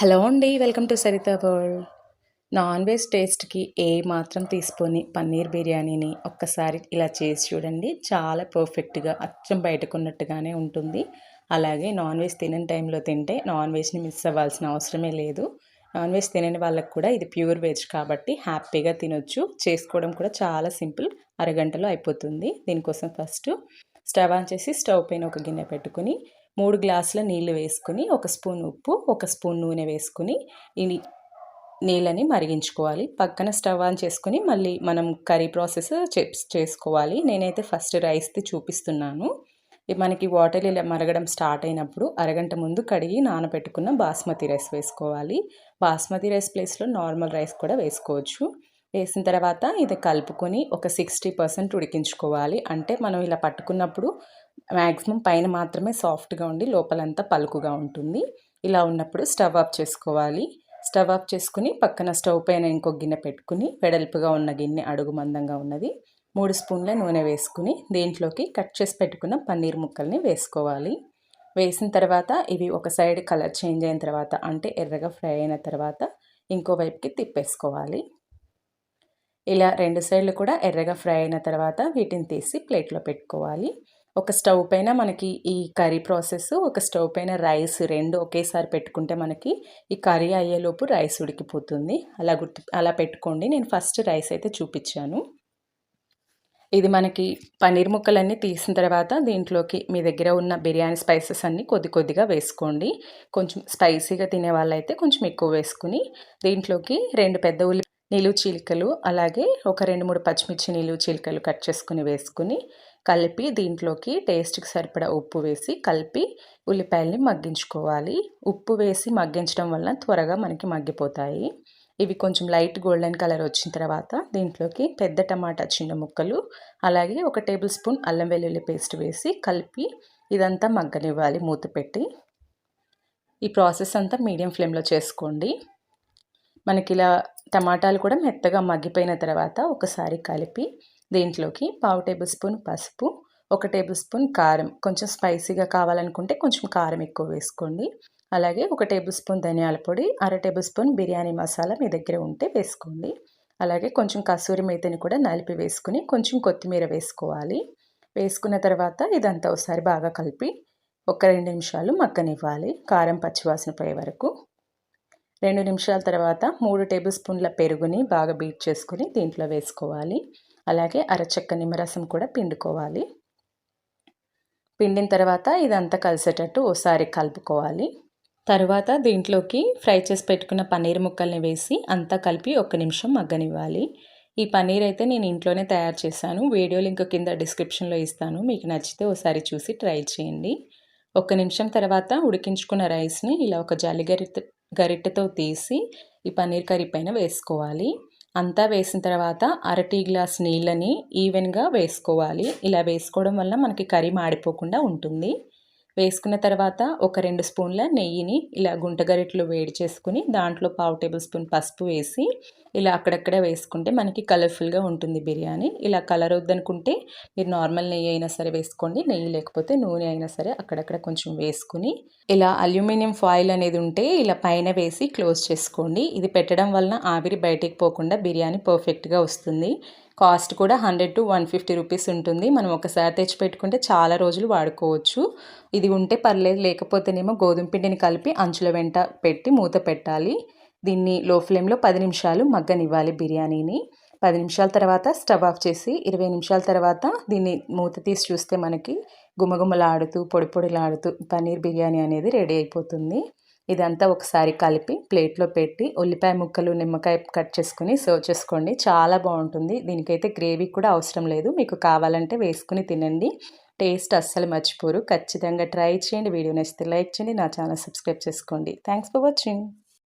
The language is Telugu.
హలో అండి welcome to Saritha world. Non veg టేస్ట్కి ఏ మాత్రం తీసుకొని పన్నీర్ బిర్యానీని ఒక్కసారి ఇలా చేసి చూడండి చాలా పర్ఫెక్ట్గా అచ్చం బయటకున్నట్టుగానే ఉంటుంది. అలాగే నాన్ వెజ్ తినని టైంలో తింటే నాన్ వెజ్ని మిస్ అవ్వాల్సిన అవసరమే లేదు. నాన్ వెజ్ తినని వాళ్ళకి కూడా ఇది ప్యూర్ వెజ్ కాబట్టి హ్యాపీగా తినొచ్చు. చేసుకోవడం కూడా చాలా సింపుల్ అరగంటలో అయిపోతుంది. దీనికోసం ఫస్ట్ స్టవ్ ఆన్ చేసి స్టవ్ పైన ఒక గిన్నె పెట్టుకుని మూడు గ్లాసుల నీళ్ళు వేసుకుని ఒక స్పూన్ ఉప్పు ఒక స్పూన్ నూనె వేసుకుని ఈ నీళ్ళని మరిగించుకోవాలి. పక్కన స్టవ్ ఆన్ చేసుకుని మళ్ళీ మనం కర్రీ ప్రాసెస్ చేసుకోవాలి. నేనైతే ఫస్ట్ రైస్ది చూపిస్తున్నాను. మనకి వాటర్ ఇలా మరగడం స్టార్ట్ అయినప్పుడు అరగంట ముందు కడిగి నానబెట్టుకున్న బాస్మతి రైస్ వేసుకోవాలి. బాస్మతి రైస్ ప్లేస్లో నార్మల్ రైస్ కూడా వేసుకోవచ్చు. వేసిన తర్వాత ఇది కలుపుకొని ఒక సిక్స్టీ పర్సెంట్ ఉడికించుకోవాలి. అంటే మనం ఇలా పట్టుకున్నప్పుడు మ్యాక్సిమం పైన మాత్రమే సాఫ్ట్గా ఉండి లోపలంతా పలుకుగా ఉంటుంది. ఇలా ఉన్నప్పుడు స్టవ్ ఆఫ్ చేసుకోవాలి. స్టవ్ ఆఫ్ చేసుకుని పక్కన స్టవ్ పైన ఇంకో గిన్నె పెట్టుకుని వెడల్పుగా ఉన్న గిన్నె అడుగు మందంగా ఉన్నది. మూడు స్పూన్ల నూనె వేసుకుని దీంట్లోకి కట్ చేసి పెట్టుకున్న పన్నీర్ ముక్కల్ని వేసుకోవాలి. వేసిన తర్వాత ఇవి ఒక సైడ్ కలర్ చేంజ్ అయిన తర్వాత అంటే ఎర్రగా ఫ్రై అయిన తర్వాత ఇంకో వైపుకి తిప్పేసుకోవాలి. ఇలా రెండు సైడ్లు కూడా ఎర్రగా ఫ్రై అయిన తర్వాత వీటిని తీసి ప్లేట్లో పెట్టుకోవాలి. ఒక స్టవ్ పైన మనకి ఈ కర్రీ ప్రాసెస్ ఒక స్టవ్ పైన రైస్ రెండు ఒకేసారి పెట్టుకుంటే మనకి ఈ కర్రీ అయ్యేలోపు రైస్ ఉడికిపోతుంది. అలా గుర్తు అలా పెట్టుకోండి. నేను ఫస్ట్ రైస్ అయితే చూపించాను. ఇది మనకి పన్నీర్ ముక్కలన్నీ తీసిన తర్వాత దీంట్లోకి మీ దగ్గర ఉన్న బిర్యానీ స్పైసెస్ అన్నీ కొద్ది కొద్దిగా వేసుకోండి. కొంచెం స్పైసీగా తినే వాళ్ళైతే కొంచెం ఎక్కువ వేసుకుని దీంట్లోకి రెండు పెద్ద ఉల్లి నిలువు చీలికలు అలాగే ఒక రెండు మూడు పచ్చిమిర్చి నిలువు చీలికలు కట్ చేసుకుని వేసుకుని కలిపి దీంట్లోకి టేస్ట్కి సరిపడా ఉప్పు వేసి కలిపి ఉల్లిపాయల్ని మగ్గించుకోవాలి. ఉప్పు వేసి మగ్గించడం వలన త్వరగా మనకి మగ్గిపోతాయి. ఇవి కొంచెం లైట్ గోల్డెన్ కలర్ వచ్చిన తర్వాత దీంట్లోకి పెద్ద టమాటా చిన్న ముక్కలు అలాగే ఒక టేబుల్ స్పూన్ అల్లం వెల్లుల్లి పేస్ట్ వేసి కలిపి ఇదంతా మగ్గనివ్వాలి మూత పెట్టి. ఈ ప్రాసెస్ అంతా మీడియం ఫ్లేమ్లో చేసుకోండి. మనకి ఇలా టమాటాలు కూడా మెత్తగా మగ్గిపోయిన తర్వాత ఒకసారి కలిపి దీంట్లోకి పావు టేబుల్ స్పూన్ పసుపు ఒక టేబుల్ స్పూన్ కారం. కొంచెం స్పైసీగా కావాలనుకుంటే కొంచెం కారం ఎక్కువ వేసుకోండి. అలాగే ఒక టేబుల్ స్పూన్ ధనియాల పొడి అర టేబుల్ స్పూన్ బిర్యానీ మసాలా మీ దగ్గర ఉంటే వేసుకోండి. అలాగే కొంచెం కసూరి మేతని కూడా నలిపి వేసుకుని కొంచెం కొత్తిమీర వేసుకోవాలి. వేసుకున్న తర్వాత ఇదంతా ఒకసారి బాగా కలిపి ఒక రెండు నిమిషాలు మగ్గనివ్వాలి. కారం పచ్చివాసన పోయే వరకు. రెండు నిమిషాల తర్వాత మూడు టేబుల్ స్పూన్ల పెరుగుని బాగా బీట్ చేసుకుని దీంట్లో వేసుకోవాలి. అలాగే అరచెక్క నిమ్మరసం కూడా పిండుకోవాలి. పిండిన తర్వాత ఇదంతా కలిసేటట్టు ఓసారి కలుపుకోవాలి. తర్వాత దీంట్లోకి ఫ్రై చేసి పెట్టుకున్న పన్నీర్ ముక్కల్ని వేసి అంతా కలిపి ఒక్క నిమిషం మగ్గనివ్వాలి. ఈ పన్నీర్ అయితే నేను ఇంట్లోనే తయారు చేశాను. వీడియో లింక్ కింద డిస్క్రిప్షన్లో ఇస్తాను. మీకు నచ్చితే ఒకసారి చూసి ట్రై చేయండి. ఒక నిమిషం తర్వాత ఉడికించుకున్న రైస్ని ఇలా ఒక జాలి గరిట గరిటెతో తీసి ఈ పన్నీర్ కర్రీ పైన వేసుకోవాలి. అంతా వేసిన తర్వాత అర టీ గ్లాస్ నీళ్ళని ఈవెన్గా వేసుకోవాలి. ఇలా వేసుకోవడం వల్ల మనకి కర్రీ మాడిపోకుండా ఉంటుంది. వేసుకున్న తర్వాత ఒక రెండు స్పూన్ల నెయ్యిని ఇలా గుంటగరిట్లో వేడి చేసుకుని దాంట్లో పావు టేబుల్ స్పూన్ పసుపు వేసి ఇలా అక్కడక్కడ వేసుకుంటే మనకి కలర్ఫుల్గా ఉంటుంది బిర్యానీ. ఇలా కలర్ వద్దనుకుంటే మీరు నార్మల్ నెయ్యి అయినా సరే వేసుకోండి నెయ్యి లేకపోతే నూనె అయినా సరే అక్కడక్కడ కొంచెం వేసుకుని ఇలా అల్యూమినియం ఫాయిల్ అనేది ఉంటే ఇలా పైన వేసి క్లోజ్ చేసుకోండి. ఇది పెట్టడం వలన ఆవిరి బయటికి పోకుండా బిర్యానీ పర్ఫెక్ట్గా వస్తుంది. కాస్ట్ కూడా hundred to one fifty rupees ఉంటుంది. మనం ఒకసారి తెచ్చి పెట్టుకుంటే చాలా రోజులు వాడుకోవచ్చు. ఇది ఉంటే పర్లేదు లేకపోతేనేమో గోధుమ పిండిని కలిపి అంచుల వెంట పెట్టి మూత పెట్టాలి. దీన్ని లో ఫ్లేమ్లో పది నిమిషాలు మగ్గనివ్వాలి బిర్యానీని. పది నిమిషాల తర్వాత స్టవ్ ఆఫ్ చేసి ఇరవై నిమిషాల తర్వాత దీన్ని మూత తీసి చూస్తే మనకి గుమగుమలాడుతూ పొడి పొడిలాడుతూ పన్నీర్ బిర్యానీ అనేది రెడీ అయిపోతుంది. ఇదంతా ఒకసారి కలిపి ప్లేట్లో పెట్టి ఉల్లిపాయ ముక్కలు నిమ్మకాయ కట్ చేసుకుని సర్వ్ చేసుకోండి. చాలా బాగుంటుంది. దీనికైతే గ్రేవీ కూడా అవసరం లేదు. మీకు కావాలంటే వేసుకుని తినండి. టేస్ట్ అస్సలు మర్చిపోరు. ఖచ్చితంగా ట్రై చేయండి. వీడియో నచ్చితే లైక్ చేయండి. నా ఛానల్ సబ్స్క్రైబ్ చేసుకోండి. Thanks for watching.